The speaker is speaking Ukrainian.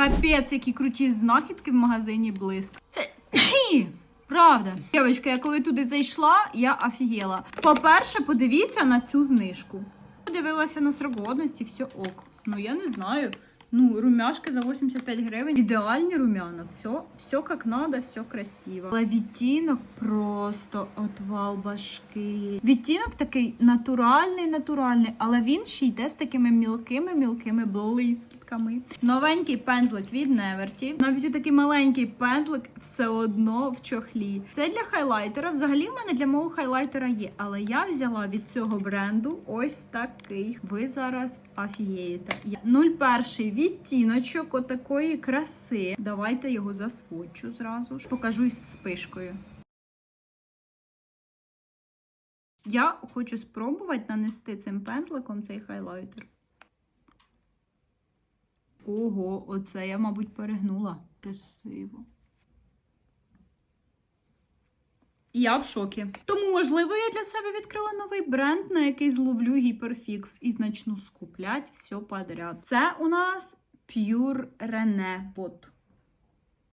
Капець, які круті знахідки в магазині блиск. Правда. Дівчатка, я коли туди зайшла, я офігела. По-перше, подивіться на цю знижку. Подивилася на срок годності, все ок. Ну я не знаю. Ну, румяшки за 85 гривень. Ідеальні румяна. Все, все як надо, все красиво. Але відтінок просто отвал башки. Відтінок такий натуральний, натуральний, але він ще йде з такими мілкими-мілкими блискітками. Новенький пензлик від Неверті. Навіть такий маленький пензлик все одно в чохлі. Це для хайлайтера. Взагалі в мене для мого хайлайтера є. Але я взяла від цього бренду ось такий. Ви зараз офігієте. Я- 01 відтіночок отакої краси. Давайте його засвочу зразу ж. Покажусь спишкою. Я хочу спробувати нанести цим пензликом цей хайлайтер. Ого, оце я, мабуть, перегнула. Красиво. Я в шокі. Тому, можливо, я для себе відкрила новий бренд, на який зловлю гіперфікс і начну скуплять все подряд. Це у нас Pure Rene Pot.